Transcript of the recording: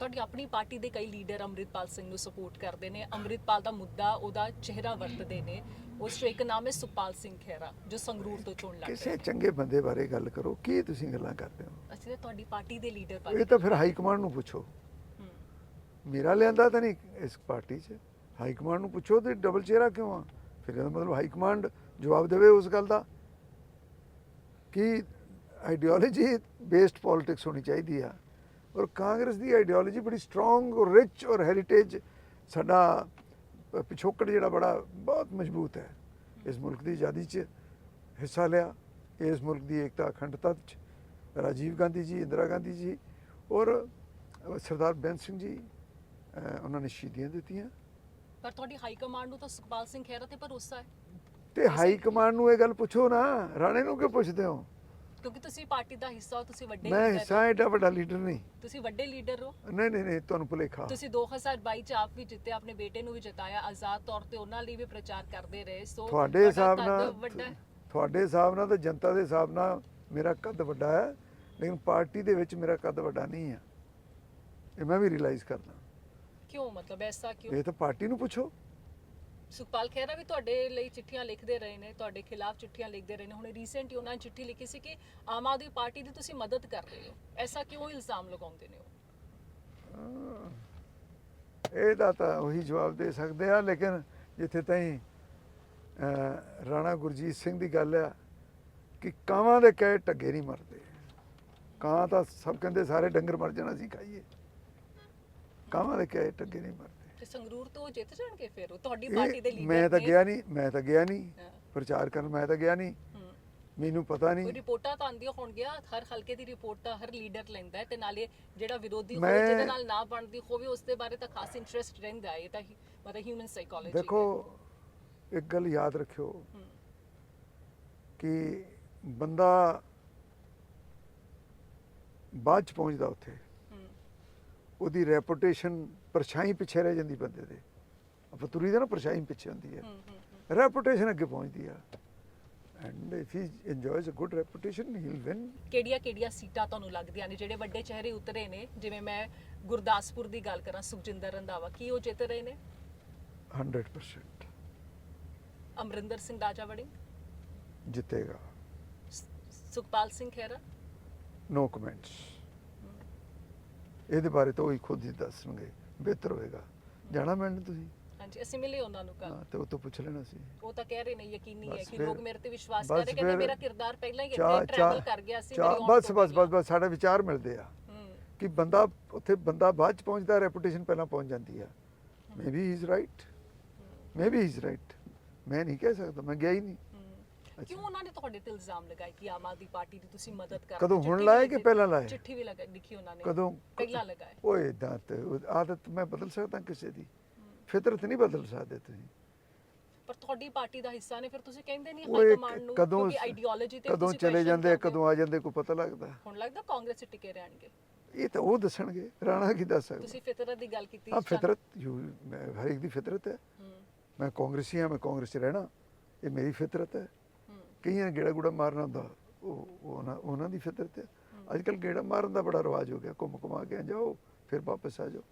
ਤੁਹਾਡੀ ਆਪਣੀ ਪਾਰਟੀ ਦੇ ਕਈ ਲੀਡਰ ਅੰਮ੍ਰਿਤਪਾਲ ਸਿੰਘ ਨੂੰ ਸਪੋਰਟ ਕਰਦੇ ਨੇ। ਅੰਮ੍ਰਿਤਪਾਲ ਦਾ ਮੁੱਦਾ ਉਹਦਾ ਚਿਹਰਾ ਵਰਤਦੇ ਨੇ। ਉਸ ਚੋਂ ਇੱਕ ਨਾਮ ਹੈ ਸੁਪਾਲ ਸਿੰਘ ਖਹਿਰਾ ਜੋ ਸੰਗਰੂਰ ਤੋਂ ਚੋਣ ਲੜ ਰਹੇ ਕਿਸੇ ਚੰਗੇ ਬੰਦੇ ਬਾਰੇ ਗੱਲ ਕਰੋ ਕੀ ਤੁਸੀਂ ਗੱਲਾਂ ਕਰਦੇ ਹੋ? ਅਸੀਂ ਤਾਂ ਤੁਹਾਡੀ ਪਾਰਟੀ ਦੇ ਲੀਡਰ ਇਹ ਤਾਂ ਫਿਰ ਹਾਈ ਕਮਾਂਡ ਨੂੰ ਪੁੱਛੋ। ਮੇਰਾ ਲਿਆਂਦਾ ਤਾਂ ਨਹੀਂ ਇਸ ਪਾਰਟੀ 'ਚ। ਹਾਈ ਕਮਾਂਡ ਨੂੰ ਪੁੱਛੋ ਤੇ ਡਬਲ ਚਿਹਰਾ ਕਿਉਂ ਆ? ਫਿਰ ਇਹਦਾ ਮਤਲਬ ਹਾਈ ਕਮਾਂਡ ਜਵਾਬ ਦੇਵੇ ਉਸ ਗੱਲ ਦਾ। ਕਿ ਆਈਡੀਓਲੋਜੀ ਬੇਸਡ ਪੋਲਿਟਿਕਸ ਹੋਣੀ ਚਾਹੀਦੀ ਆ? ਔਰ ਕਾਂਗਰਸ ਦੀ ਆਈਡੀਓਲੋਜੀ ਬੜੀ ਸਟਰੋਂਗ ਔਰ ਰਿਚ ਔਰ ਹੈਰੀਟੇਜ ਸਾਡਾ ਪਿਛੋਕੜ ਜਿਹੜਾ ਬੜਾ ਬਹੁਤ ਮਜ਼ਬੂਤ ਹੈ। ਇਸ ਮੁਲਕ ਦੀ ਆਜ਼ਾਦੀ 'ਚ ਹਿੱਸਾ ਲਿਆ। ਇਸ ਮੁਲਕ ਦੀ ਏਕਤਾ ਅਖੰਡਤਾ 'ਚ ਰਾਜੀਵ ਗਾਂਧੀ ਜੀ ਇੰਦਰਾ ਗਾਂਧੀ ਜੀ ਔਰ ਸਰਦਾਰ ਬੇਅੰਤ ਸਿੰਘ ਜੀ ਉਹਨਾਂ ਨੇ ਸ਼ਹੀਦੀਆਂ ਦਿੱਤੀਆਂ। ਪਰ ਤੁਹਾਡੀ ਹਾਈ ਕਮਾਂਡ ਨੂੰ ਤਾਂ ਸੁਖਪਾਲ ਸਿੰਘ ਖਹਿਰਾ ਤੇ ਭਰੋਸਾ ਹੈ। ਤੇ ਹਾਈ ਕਮਾਂਡ ਨੂੰ ਇਹ ਗੱਲ ਪੁੱਛੋ ਨਾ। ਰਾਣੇ ਨੂੰ ਕਿਉਂ ਪੁੱਛਦੇ ਹੋ? ਕਿਉਂਕਿ ਤੁਸੀਂ ਪਾਰਟੀ ਦਾ ਹਿੱਸਾ ਹੋ ਤੁਸੀਂ ਵੱਡੇ ਮੈਂ ਲੀਡਰ ਹਿੱਸਾ ਐਡਾ ਵੱਡਾ ਲੀਡਰ ਨਹੀਂ। ਤੁਸੀਂ ਵੱਡੇ ਲੀਡਰ ਹੋ। ਨਹੀਂ ਨਹੀਂ ਨਹੀਂ ਤੁਹਾਨੂੰ ਭੁਲੇਖਾ। ਤੁਸੀਂ 2022 ਚ ਆਪ ਵੀ ਜਿੱਤੇ ਆਪਣੇ ਬੇਟੇ ਨੂੰ ਵੀ ਜਿਤਾਇਆ ਆਜ਼ਾਦ ਤੌਰ ਤੇ ਉਹਨਾਂ ਲਈ ਵੀ ਪ੍ਰਚਾਰ ਕਰਦੇ ਰਹੇ। ਸੋ ਤੁਹਾਡੇ ਤੁਹਾਡਾ ਹਿਸਾਬ ਕੱਦ ਨਾਲ ਵੱਡਾ ਹੈ। ਤੁਹਾਡੇ ਹਿਸਾਬ ਨਾਲ ਤਾਂ ਜਨਤਾ ਦੇ ਹਿਸਾਬ ਨਾਲ ਮੇਰਾ ਕੱਦ ਵੱਡਾ ਹੈ ਲੇਕਿਨ ਪਾਰਟੀ ਦੇ ਵਿੱਚ ਮੇਰਾ ਕੱਦ ਵੱਡਾ ਨਹੀਂ ਹੈ। ਇਹ ਮੈਂ ਵੀ ਰਿਅਲਾਈਜ਼ ਕਰਦਾ। ਕਿਉਂ? ਮਤਲਬ ਐਸਾ ਕਿਉਂ? ਇਹ ਤਾਂ ਪਾਰਟੀ ਨੂੰ ਪੁੱਛੋ। ਸੁਖਪਾਲ ਖਹਿਰਾ ਵੀ ਤੁਹਾਡੇ ਲਈ ਚਿੱਠੀਆਂ ਲਿਖਦੇ ਰਹੇ ਨੇ, ਤੁਹਾਡੇ ਖਿਲਾਫ ਚਿੱਠੀਆਂ ਲਿਖਦੇ ਰਹੇ ਨੇ। ਹੁਣ ਰੀਸੈਂਟ ਉਹਨਾਂ ਨੇ ਚਿੱਠੀ ਲਿਖੀ ਸੀ ਕਿ ਆਮ ਆਦਮੀ ਪਾਰਟੀ ਦੀ ਤੁਸੀਂ ਮਦਦ ਕਰ ਰਹੇ ਹੋ। ਐਸਾ ਕਿਉਂ ਇਲਜ਼ਾਮ ਲਗਾਉਂਦੇ ਨੇ ਉਹ? ਇਹਦਾ ਤਾਂ ਉਹੀ ਜਵਾਬ ਦੇ ਸਕਦੇ ਆ, ਲੇਕਿਨ ਜਿੱਥੇ ਤਾਈਂ ਰਾਣਾ ਗੁਰਜੀਤ ਸਿੰਘ ਦੀ ਗੱਲ ਆ ਕਿ ਕਾਵਾਂ ਦੇ ਕਹੇ ਟੱਗੇ ਨਹੀਂ ਮਰਦੇ। ਕਾਂ ਤਾਂ ਸਭ ਕਹਿੰਦੇ ਸਾਰੇ ਡੰਗਰ ਮਰ ਜਾਣਾ ਸੀ ਖਾਈਏ। ਕਾਵਾਂ ਦੇ ਕਹੇ ਟੱਗੇ ਨਹੀਂ ਮਰਦੇ। ਤੇ ਸੰਗਰੂਰ ਤੋਂ ਜਿੱਤ ਜਾਣਗੇ ਫਿਰ ਉਹ ਤੁਹਾਡੀ ਪਾਰਟੀ ਦੇ ਲੀਡਰ ਮੈਂ ਤਾਂ। ਗਿਆ ਨਹੀਂ ਮੈਂ ਤਾਂ ਗਿਆ ਨਹੀਂ। ਪ੍ਰਚਾਰ ਕਰਨ ਮੈਂ ਤਾਂ ਗਿਆ ਨਹੀਂ। ਮੈਨੂੰ ਪਤਾ ਕੋਈ ਨਹੀਂ ਰਿਪੋਰਟਾਂ ਤਾਂ ਆਉਂਦੀਆਂ ਹੋਣਗੀਆਂ ਹਰ ਹਲਕੇ ਦੀ ਰਿਪੋਰਟ ਤਾਂ ਹਰ ਲੀਡਰ ਲੈਂਦਾ ਤੇ ਨਾਲੇ ਜਿਹੜਾ ਵਿਰੋਧੀ ਹੋਵੇ ਜਿਹਦੇ ਨਾਲ ਨਾ ਬਣਦੀ ਹੋਵੇ ਉਸ ਦੇ ਬਾਰੇ ਤਾਂ ਖਾਸ ਇੰਟਰਸਟ ਰਹਿੰਦਾ ਹੈ। ਇਹ ਤਾਂ ਮਤਲਬ ਹਿਊਮਨ ਸਾਈਕੋਲੋਜੀ ਦੇਖੋ ਇੱਕ ਗੱਲ ਯਾਦ ਰੱਖਿਓ ਕਿ ਬੰਦਾ ਬਾਅਦ ਚ ਪਹੁੰਚਦਾ ਉੱਥੇ। ਉਹਦੀ ਰੈਪੂਟੇਸ਼ਨ ਪਰਛਾਈ ਪਿੱਛੇ ਰਹਿ ਜਾਂਦੀ ਬੰਦੇ ਦੇ। ਆਪਾਂ ਤੁਰੀ ਦਾ ਨਾ ਪਰਛਾਈ ਪਿੱਛੇ ਹੁੰਦੀ ਹੈ। ਰੈਪੂਟੇਸ਼ਨ ਅੱਗੇ ਪਹੁੰਚਦੀ ਆ। And if he enjoys a good reputation he will win ਕਿਹੜੀਆਂ ਕਿਹੜੀਆਂ ਸੀਟਾਂ ਤੁਹਾਨੂੰ ਲੱਗਦੀਆਂ ਨੇ? ਜਿਹੜੇ ਵੱਡੇ ਚਿਹਰੇ ਉਤਰੇ ਨੇ ਜਿਵੇਂ ਮੈਂ ਗੁਰਦਾਸਪੁਰ ਦੀ ਗੱਲ ਕਰਾਂ ਸੁਖਜਿੰਦਰ ਰੰਧਾਵਾ ਕੀ ਉਹ ਜਿੱਤ ਰਹੇ ਨੇ? 100% ਅਮਰਿੰਦਰ ਸਿੰਘ ਰਾਜਾ ਵੜਿੰਗ ਜਿੱਤੇਗਾ ਸੁਖਪਾਲ ਸਿੰਘ ਖਹਿਰਾ? ਨੋ ਕਮੈਂਟਸ ਇਹਦੇ ਬਾਰੇ ਤਾਂ ਉਹ ਹੀ ਖੁਦ ਹੀ ਦੱਸਣਗੇ ਬਿਹਤਰ ਹੋਏਗਾ। ਜਾਣਾ ਮੈਨੂੰ ਤੁਸੀਂ? ਹਾਂਜੀ ਅਸੀਂ ਮਿਲੇ ਉਹਨਾਂ ਨੂੰ ਕੱਲ ਹਾਂ ਤੇ ਉਹ ਤੋਂ ਪੁੱਛ ਲੈਣਾ ਸੀ। ਉਹ ਤਾਂ ਕਹਿ ਰਹੇ ਨੇ ਯਕੀਨੀ ਹੈ ਕਿ ਲੋਕ ਮੇਰੇ ਤੇ ਵਿਸ਼ਵਾਸ ਕਰ ਰਹੇ ਕਹਿੰਦੇ ਮੇਰਾ ਕਿਰਦਾਰ ਪਹਿਲਾਂ ਹੀ ਇੱਥੇ ਟਰੈਵਲ ਕਰ ਗਿਆ ਸੀ ਮੇਰੀ ਬਸ ਬਸ ਬਸ। ਬਸ ਸਾਡੇ ਵਿਚਾਰ ਮਿਲਦੇ ਆ। ਕਿ ਬੰਦਾ ਉੱਥੇ ਬੰਦਾ ਬਾਅਦ ਚ ਪਹੁੰਚਦਾ ਰੈਪੂਟੇਸ਼ਨ ਪਹਿਲਾਂ ਪਹੁੰਚ ਜਾਂਦੀ ਆ। Maybe he. Is right maybe he is right ਮੈਂ ਨਹੀਂ ਕਹਿ ਸਕਦਾ ਮੈਂ ਗਿਆ ਹੀ ਨਹੀਂ। ਕਿਉਂ ਉਹਨਾਂ ਨੇ ਤੁਹਾਡੇ ਤੇ ਇਲਜ਼ਾਮ ਲਗਾਏ ਕਿ ਆਮ ਆਦਮੀ ਪਾਰਟੀ ਦੀ ਤੁਸੀਂ ਮਦਦ ਕਰ ਕਦੋਂ? ਹੁਣ ਲਾਏ ਕਿ ਪਹਿਲਾਂ ਲਾਏ? ਚਿੱਠੀ ਵੀ ਲਗਾ ਲਿਖੀ ਉਹਨਾਂ ਨੇ। ਕਦੋਂ? ਪਹਿਲਾਂ ਲਗਾਏ। ਓਏ ਇਦਾਂ ਤੇ ਆਦਤ ਮੈਂ ਬਦਲ ਸਕਦਾ ਕਿਸੇ ਦੀ? ਫਿਤਰਤ ਨਹੀਂ ਬਦਲ ਸਕਦੇ ਤੁਸੀਂ। ਪਰ ਤੁਹਾਡੀ ਪਾਰਟੀ ਦਾ ਹਿੱਸਾ ਨੇ ਫਿਰ ਤੁਸੀਂ ਕਹਿੰਦੇ ਨਹੀਂ ਹਾਈ ਕਮਾਂਡ ਨੂੰ ਕਿਉਂਕਿ ਆਈਡੀਓਲੋਜੀ ਤੇ ਕਦੋਂ ਚਲੇ ਜਾਂਦੇ। ਕਦੋਂ ਆ ਜਾਂਦੇ ਕੋਈ ਪਤਾ ਲੱਗਦਾ? ਹੁਣ ਲੱਗਦਾ ਕਾਂਗਰਸ ਟਿਕੇ ਰਹਿਣਗੇ? ਇਹ ਤਾਂ ਉਹ ਦੱਸਣਗੇ ਰਾਣਾ ਕੀ ਦੱਸ ਸਕਦਾ? ਤੁਸੀਂ ਫਿਤਰਤ ਦੀ ਗੱਲ ਕੀਤੀ ਹਾਂ। ਫਿਤਰਤ ਹਰ ਇੱਕ ਦੀ ਫਿਤਰਤ ਹੈ। ਮੈਂ ਕਾਂਗਰਸੀ ਹਾਂ ਮੈਂ ਕਾਂਗਰਸ ਰਹਿਣਾ। ਇਹ ਮੇਰੀ ਫਿਤਰਤ ਹੂੰ, ਕਈਆਂ ਨੇ ਗੇੜਾ ਗੂੜਾ ਮਾਰਨਾ ਹੁੰਦਾ ਉਹ ਉਹ ਉਹਨਾਂ ਉਹਨਾਂ ਦੀ ਫਿਤਰਤ ਹੈ। ਅੱਜ ਕੱਲ ਗੇੜਾ ਮਾਰਨ ਦਾ ਬੜਾ ਰਿਵਾਜ ਹੋ ਗਿਆ। ਘੁੰਮ ਘੁਮਾ ਕੇ ਜਾਓ ਫਿਰ ਵਾਪਸ ਆ ਜਾਓ।